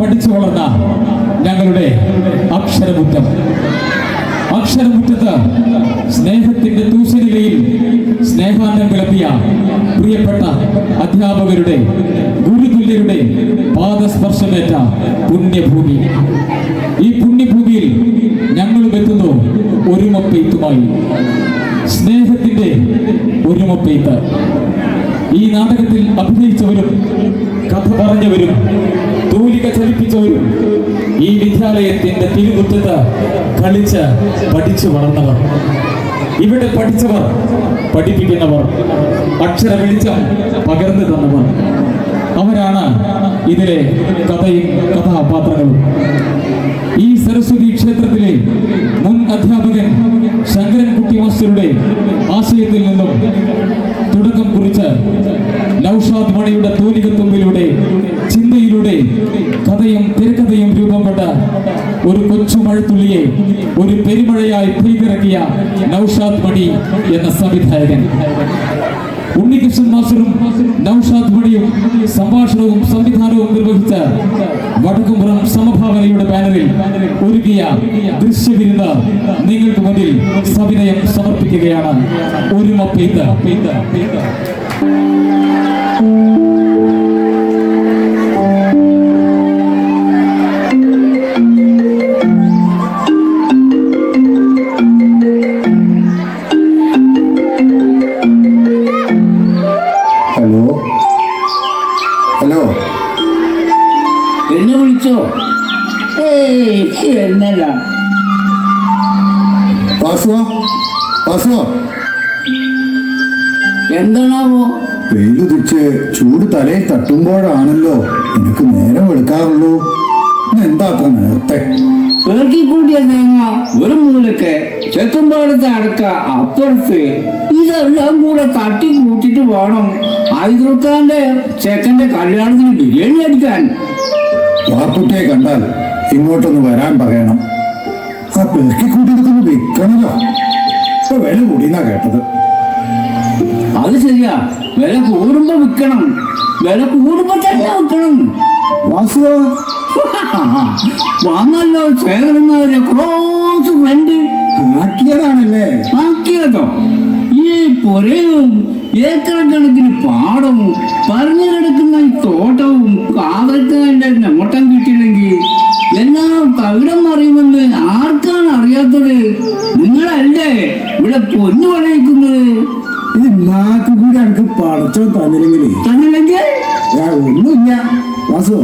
പഠിച്ചു വളർന്ന ഞങ്ങളുടെ അക്ഷരമുറ്റം. അക്ഷരമുറ്റത്ത് സ്നേഹത്തിന്റെ തൂശനിലയിൽ സ്നേഹാന്തം വിളപ്പിയ പ്രിയപ്പെട്ട അധ്യാപകരുടെ ഗുരുതുല്യരുടെ പാദസ്പർശമേറ്റ പുണ്യഭൂമി. ഈ പുണ്യഭൂമിയിൽ ഞങ്ങളും എത്തുന്നു ഒരുമപ്പെയ്ത്തുമായി. സ്നേഹത്തിന്റെ ഒരുമപ്പെയ്ത്ത്. ഈ നാടകത്തിൽ അഭിനയിച്ചവരും കഥ പറഞ്ഞവരും തൂലിക ചലിപ്പിച്ചവരും ഈ വിദ്യാലയത്തിന്റെ തിരുമുറ്റത്ത് കളിച്ച് പഠിച്ചു വളർന്നവർ. ഇവിടെ പഠിച്ചവർ പഠിപ്പിക്കുന്നവർ അക്ഷര വെളിച്ചം പകർന്നു തന്നവർ. അവരാണ് ഇതിലെ കഥയും കഥാപാത്രങ്ങളും. ഈ സരസ്വതി ക്ഷേത്രത്തിലെ മുൻ അധ്യാപകൻ ശങ്കരൻകുട്ടി മാസ്റ്ററുടെ ആശയത്തിൽ നിന്നും തുടക്കം കുറിച്ച് നൌഷാദ് മണിയുടെ പെയ്തിറക്കിയ നൌഷാദ് മടി എന്ന സംവിധായകൻ. ഉണ്ണികൃഷ്ണൻ മാസ്റ്ററും നൌഷാദ് മടിയും സംഭാഷണവും സംവിധാനവും നിർവഹിച്ച വടക്കുംപുറം സമഭാവനയുടെ ബാനറിൽ ഒരുക്കിയ ദൃശ്യവിരുന്ന് നിങ്ങൾക്ക് മുന്നിൽ സവിനയം സമർപ്പിക്കുകയാണ്. ഒരുമ പെയ്ത് തലയിൽ തട്ടുമ്പോഴാണല്ലോ എനിക്ക് നേരം എടുക്കാറുള്ളൂ. എന്താക്കാ നേരത്തെ? പെറുക്കിക്കൂട്ടിയ തേങ്ങ ഒരു മൂലക്ക് ചെത്തുമ്പാടത്തെ അടക്ക അപ്പുറത്ത് ഇതെല്ലാം കൂടെ തട്ടി കൂട്ടിട്ട് വേണം ആയിരക്കാന്റെ ചെക്കന്റെ കല്യാണത്തിന് ബിരിയാണി അടിക്കാൻ. വാർക്കുട്ടിയെ കണ്ടാൽ ഇങ്ങോട്ടൊന്ന് വരാൻ പറയണം. ആ പെറുക്കിക്കൂട്ടിയതൊക്കെ ഒന്ന് വിൽക്കണല്ലോ ഇപ്പൊ വില കൂടിയെന്നാ കേട്ടത്. അത് ശരിയാ. വില കൂടുമ്പോ വിൽക്കണം. വില കൂടുമ്പോ തന്നെ വിൽക്കണം. വാസുവോ വന്നല്ലോ ചേർന്നവരെ ക്രോസ് ഫ്രണ്ട്. ആക്കിയതാണല്ലേ? ആക്കിയതോ? ഈ പുരയും ഏക്കർ കണക്കിന് പാടവും പറഞ്ഞു കിടക്കുന്ന ഈ തോട്ടവും കാവൽക്കാരന്റെ നോട്ടം കിട്ടിയില്ലെങ്കിൽ തന്നില്ലെങ്കിലേ? തന്നില്ലെങ്കിൽ? ഒന്നുമില്ല. വാസു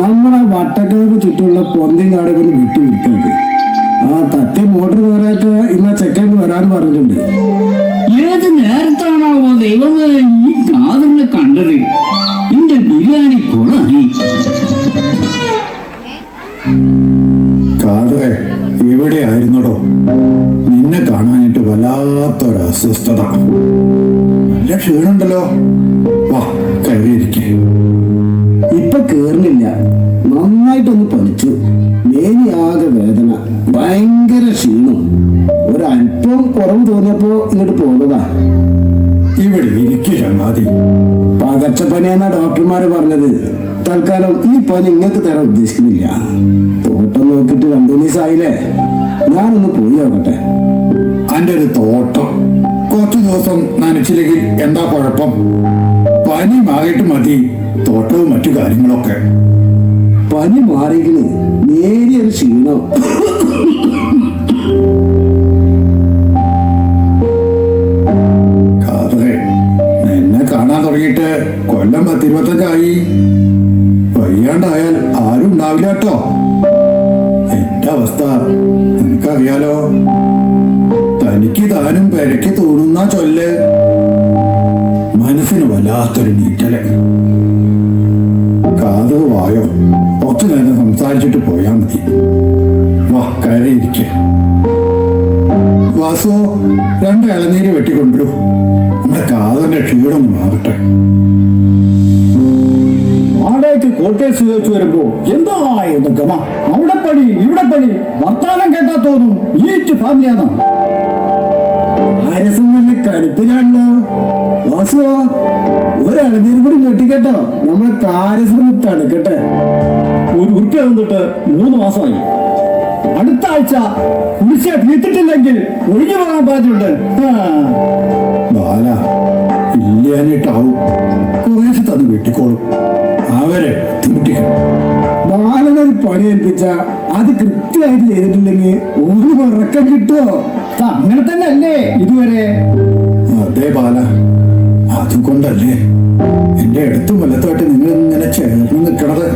നമ്മളെ വട്ടക്കിഴക്ക് ചുറ്റുമുള്ള കാടൊക്കെ ഒന്ന് വിട്ടു വിൽക്കരുത്. ആ തട്ടി മോട്ടർ കയറായിട്ട് ഇന്ന ചെക്കൻ വരാൻ പറഞ്ഞിട്ടുണ്ട്. ഏത് നേരത്താണാവോ ദൈവമേ ഈ കാതറിനെ കണ്ടത്? എന്റെ ബിരിയാണി കൊളായി ക്ഷീണം ഒരല്പം കുറവ് തോന്നിയപ്പോ ഇങ്ങോട്ട് പോകുന്നതാ ഇവിടെ ഇരിക്കുക ചങ്ങാതി പകച്ചപ്പനിയെന്ന ഡോക്ടർമാര് പറഞ്ഞത്. തൽക്കാലം ഈ പനി ഇങ്ങക്ക് തരാൻ ഉദ്ദേശിക്കുന്നില്ല. തോട്ടം നോക്കിട്ട് രണ്ടു ദിവസമായില്ലേ ഞാനൊന്ന് പോയി നോക്കട്ടെ. എന്റെ ഒരു തോട്ടം. കുറച്ചു ദിവസം നനച്ചില്ലെങ്കിൽ എന്താ കുഴപ്പം? പനി മാറിയിട്ട് മതി. തോട്ടവും മറ്റു കാര്യങ്ങളൊക്കെ. പനി മാറിയെങ്കിൽ നേരിയൊരു ക്ഷീണം. എന്നെ കാണാൻ തുടങ്ങിയിട്ട് കൊല്ലം പത്തിരുപത്തഞ്ചായി. വയ്യാണ്ടായാൽ ആരും ഉണ്ടാവില്ല കേട്ടോ. എന്റെ അവസ്ഥ എനിക്കറിയാലോ തനിക്ക് താനും പെരക്കി തോന്നുന്ന ചൊല്ല്. മനസ്സിന് വല്ലാത്തൊരു നീറ്റൽ. കാത് വായോ കുറച്ചു നേരം സംസാരിച്ചിട്ട് പോയാ മതി. വാ കയറിയിരിക്കേ. വാസു രണ്ട് ഇളനീര് വെട്ടിക്കൊണ്ടു നമ്മുടെ കാതന്റെ ക്ഷീണം മാറട്ടെ. വാടകയ്ക്ക് കോട്ടേഴ്സ് സ്വീകരിച്ചു വരുമ്പോ എന്താ എന്ന് ഗമ. അവിടെ പണി ഇവിടെ പണി. വർത്താനം കേട്ടാ തോന്നും. ഈറ്റ് ഫാമിലിയാണ് ആരസം നല്ല കടുപ്പിലാണല്ലോ വാസുവോ ഒരു ഇളനീര് കൂടി വെട്ടിക്കെട്ടോ. നമ്മളെ താരസം തടുക്കട്ടെ വന്നിട്ട് മൂന്ന് മാസമായി? അടുത്ത ആഴ്ച കുടിശ്ശ തീർത്തിട്ടില്ലെങ്കിൽ ഒഴിഞ്ഞു പോകാൻ പാറ്റുണ്ട് ബാല ഇല്ലാനിട്ടാവും കുറേശ്ശെ തന്ന് വെട്ടിക്കോളും. അവരെ ബുദ്ധിമുട്ടിക്കണം ബാലനൊരു പണി ഏൽപ്പിച്ച അത് കൃത്യമായിട്ട് ചെയ്തിട്ടില്ലെങ്കിൽ ഒരു ഉറക്കം കിട്ടുമോ അങ്ങനെ തന്നെ അല്ലേ ഇതുവരെ? അതെ ബാല അതുകൊണ്ടല്ലേ? എന്റെ അടുത്തും വലത്തുമായിട്ട് നിങ്ങൾ ഇങ്ങനെ ചേർന്ന് നിൽക്കണത്.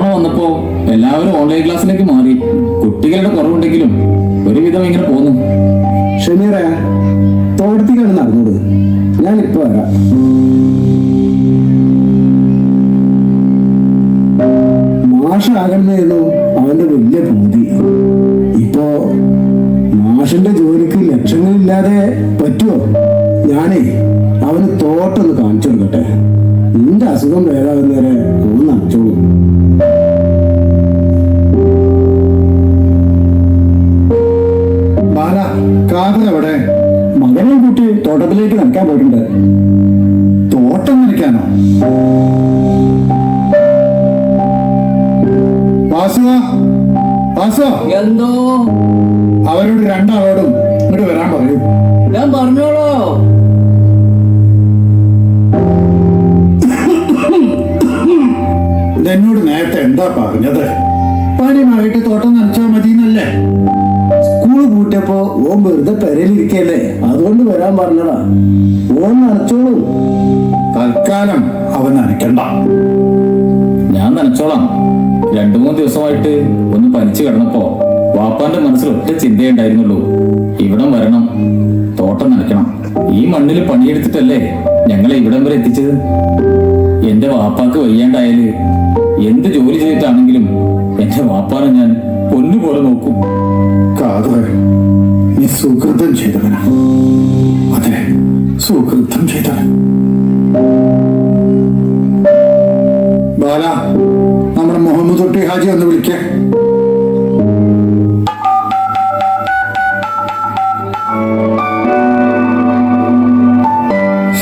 കൊറോണ വന്നപ്പോ എല്ലാവരും ഓൺലൈൻ ക്ലാസ്സിലേക്ക് മാറി. കുട്ടികളുടെ കുറവുണ്ടെങ്കിലും ഒരുവിധം ഇങ്ങനെ പോന്നു. ഷമീറ തോട്ടത്തിലാണ് നടന്നത്. ഞാനിപ്പോ വരാം. മാഷാകണമെന്നു അവന്റെ വലിയ പൂതി. ഇപ്പോ മാഷിന്റെ ജോലിക്ക് ലക്ഷങ്ങളില്ലാതെ പറ്റുമോ ഞാനേ അവന് തോട്ടൊന്ന് കാണിച്ചു കൊടുക്കട്ടെ. നിന്റെ അസുഖം ഭേദാകുന്നവരെ ഒന്ന് നനച്ചോളൂ എവിടെ മകനെ കൂട്ടി തോട്ടത്തിലേക്ക് നനയ്ക്കാൻ പോയിട്ടുണ്ട്. തോട്ടം നനയ്ക്കാനോ? എന്തോ? അവരോട് രണ്ടാളോടും ഇങ്ങോട്ട് വരാൻ പറയൂ. ഞാൻ പറഞ്ഞോളോ. എന്നോട് നേരത്തെ എന്താ പറഞ്ഞത്? പണിമായിട്ട് തോട്ടം നനച്ചാൽ മതി എന്നല്ലേ സ്കൂൾ കൂട്ടിയപ്പോ ഓൻ വെറുതെ പെരയിലിരിക്കല്ലേ? അതുകൊണ്ട് വരാൻ പറഞ്ഞടാ ഓൻ നനച്ചോളൂ. തൽക്കാലം അവൻ നനയ്ക്കണ്ട. ഞാൻ നനച്ചോളാം. രണ്ടു മൂന്ന് ദിവസമായിട്ട് ഒന്ന് പനിച്ചു കിടന്നപ്പോ വാപ്പാന്റെ മനസ്സിൽ ഒറ്റ ചിന്തയുണ്ടായിരുന്നുള്ളൂ ഇവിടം വരണം തോട്ടം നനയ്ക്കണം. ഈ മണ്ണിൽ പണിയെടുത്തിട്ടല്ലേ ഞങ്ങളെ ഇവിടം വരെ എത്തിച്ചത്? എന്റെ വാപ്പാക്ക് വയ്യാണ്ടായാൽ എന്ത് ജോലി ചെയ്തിട്ടാണെങ്കിലും എന്റെ വാപ്പാനെ ഞാൻ പൊന്നുപോലെ നോക്കും. കാതൽ നീ സുഹൃതം ചെയ്തവനാ. അതെ സുഹൃതം ചെയ്തവൻ. ബാല നമ്മുടെ മുഹമ്മദ് തൊട്ടി ഹാജി ഒന്ന് വിളിക്കേ.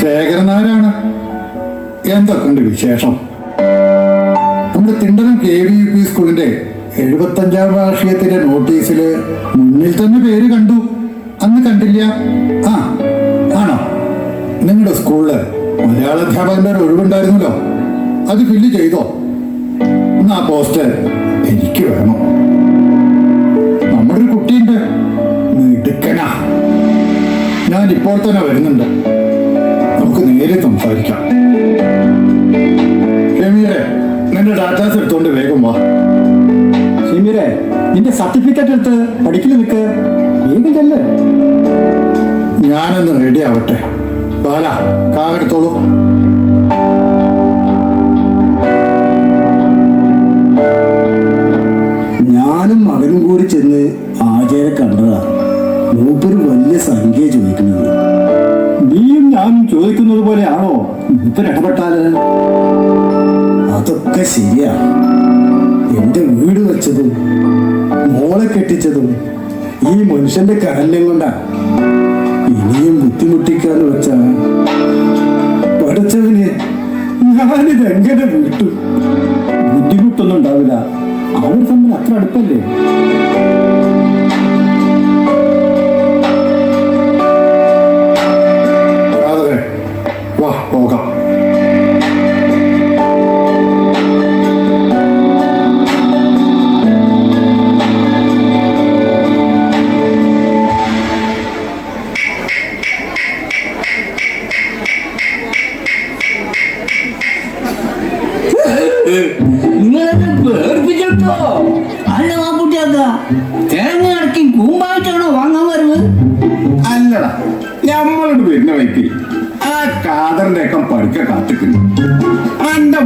ശേഖരനാരാണ് എന്തൊക്കെയുണ്ട് വിശേഷം? നമ്മുടെ Thindanam K V U P സ്കൂളിന്റെ എഴുപത്തഞ്ചാം രാഷ്ട്രീയത്തിന്റെ നോട്ടീസിൽ മുന്നിൽ തന്നെ പേര് കണ്ടു. അന്ന് കണ്ടില്ല. ആ ആണോ? നിങ്ങളുടെ സ്കൂളിൽ മലയാള അധ്യാപകന്റെ ഒരു ഒഴിവുണ്ടായിരുന്നല്ലോ. അത് ഫില്ല് ചെയ്തോ? എന്നാ പോസ്റ്റ് എനിക്ക് വേണം. നമ്മുടെ ഒരു മിടുക്കനാ. ഞാൻ ഇപ്പോൾ തന്നെ വരുന്നുണ്ട്. നമുക്ക് നേരെ സംസാരിക്കാം. രമീരെ നിന്റെ ഡാറ്റാസ് എടുത്തോണ്ട് വേഗം വാ. ഷിമീറെ നിന്റെ സർട്ടിഫിക്കറ്റ് എടുത്ത് പഠിക്കൽ നിൽക്ക് വേഗം ചെല്ല് ഞാനൊന്ന് റെഡി ആവട്ടെ. ബാല കാവെടുത്തോളൂ ഞാനും മകനും കൂടി ചെന്ന് ആചാര്യ കണ്ടതാ. മൂപ്പര് വലിയ സംഖ്യ ചോദിക്കുന്നത്. നീയും ഞാനും ചോദിക്കുന്നത് പോലെയാണോ ഇത്ര ഇടപെട്ടാൽ കെട്ടിച്ചതും ഈ മനുഷ്യന്റെ കാര്യം കൊണ്ടാ. ഇനിയും ബുദ്ധിമുട്ടിക്കാന്ന് വെച്ചാ പഠിച്ചവനെ ഞാനിത് എങ്ങനെ വിട്ടു. ബുദ്ധിമുട്ടൊന്നും ഉണ്ടാവില്ല. അവർ തമ്മിൽ അത്ര അടുപ്പല്ലേ?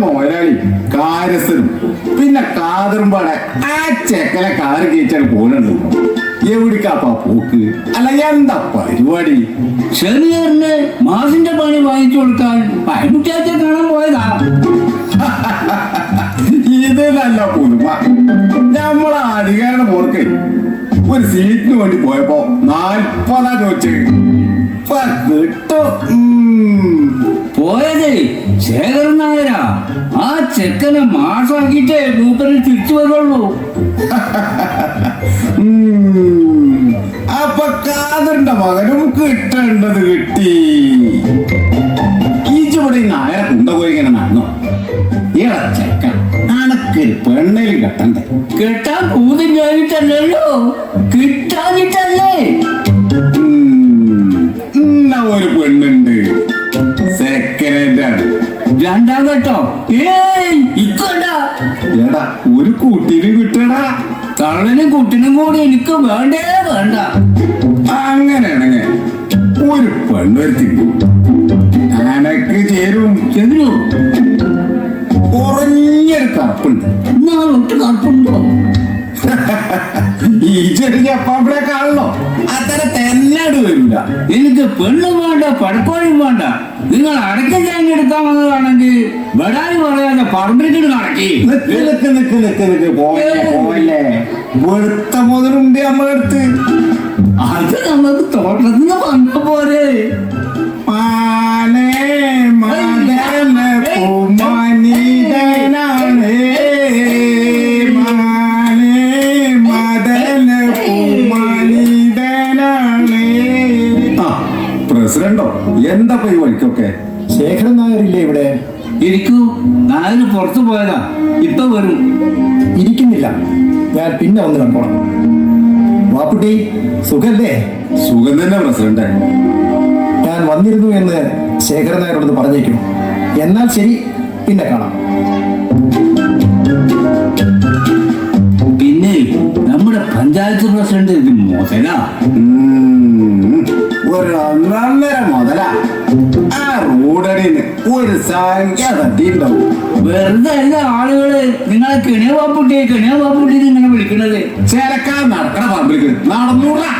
മോരാളി കാരസനും പിന്നെ കാതറുമ്പാടെ ആ ചെക്കലെ കാറ് കയറ്റാൻ പോണുണ്ട്. എവിടേക്കാപ്പാ പോക്ക്? അല്ല എന്താ പരിപാടി? ചെറിയറിന് മാസിന്റെ പണി വാങ്ങിച്ചു കൊടുക്കാൻ പൈമുറ്റാച്ച കാണാൻ പോയതാ. ഇത് നല്ല പുതുമ. നമ്മളെ അധികാരുടെ പോർക്ക്. ഒരു സീറ്റിന് വേണ്ടി പോയപ്പോ നാൽപ്പതാ ചോദിച്ചു. കിട്ടോ. പോയതേ ഉം. ശേഖരൻ നായരാ. ആ ചെക്കനെ മാസാക്കിട്ടേ മൂപ്പര് തിരിച്ചു വരുള്ളൂ. അപ്പൊ കാതറിന്റെ മകനും കിട്ടേണ്ടത് കിട്ടി. ഈച്ചുപടി നായ കുണ്ട പോയി ഇങ്ങനെ നടന്നു. ഏടാ ചെക്കൻ അനക്കൊരു പെണ്ണേലും കെട്ടണ്ടേ? കെട്ടാൻ പൂതി കഴിഞ്ഞിട്ടല്ലല്ലോ. കിട്ടാനിട്ടല്ലേ രണ്ടാം ഘട്ടം. ഏയ് ഇക്കണ്ട. എടാ ഒരു കൂട്ടിന് കിട്ടടാ തള്ളനും കുട്ടിനും കൂടി എനിക്ക് വേണ്ടേ വേണ്ട. അങ്ങനെയാണെങ്കിൽ ഒരു പെണ്ണ് പെണ്ണൊരുത്തി അനക്ക് ചേരും. ചെവിനു കുറഞ്ഞൊരു കറുപ്പുണ്ട്. ഒട്ട് കറുപ്പുണ്ടോ? ഈ ചെറിയ അപ്പാപ്പിടെ കാണണോ? അത്ര തെന്നാട് വരില്ല. എനിക്ക് പെണ്ണും വേണ്ട പടക്കോഴും വേണ്ട. നിങ്ങൾ അടക്ക തേങ്ങ എടുത്താൽ വന്നതാണെങ്കിൽ ബടായി പറയാതെ പറഞ്ഞിട്ട് നടക്കി. നിക്ക് നിക്ക് നിക്ക് നിക്ക് നിക്ക്. പോയല്ലേ വെളുത്ത മുതലുണ്ട് നമ്മളടുത്ത് അത് നമുക്ക് തോട്ടത്തിന്ന് വന്ന പോരെ. മാനേ വഴിക്കൊക്കെ ശേഖരൻ നായരില്ലേ ഇവിടെ? ഇരിക്കൂ നായര് പുറത്തു പോയതാ. ഇപ്പൊ വരും. ഇരിക്കുന്നില്ല. ഞാൻ പിന്നെ ഒന്ന് കണ്ടോളാം. വാപ്പുട്ടി സുഖല്ലേ? സുഖം തന്നെ പ്രസിഡന്റ്. ഞാൻ വന്നിരുന്നു എന്ന് ശേഖരൻ നായരോട് പറഞ്ഞേക്കും. എന്നാൽ ശരി പിന്നെ കാണാം. പിന്നെ നമ്മുടെ പഞ്ചായത്ത് പ്രസിഡന്റ് ഇത് സംഖ്യ തട്ടിയിട്ടുണ്ടാവും വെറുതെ അല്ല ആളുകൾ നിങ്ങളെ കിണിയ പാപ്പുട്ടി കിണിയ പാപ്പുട്ടി ഇങ്ങനെ വിളിക്കണത് ചേലക്കാർ നടക്കണ പബ്ലിക് നടന്നൂടാ.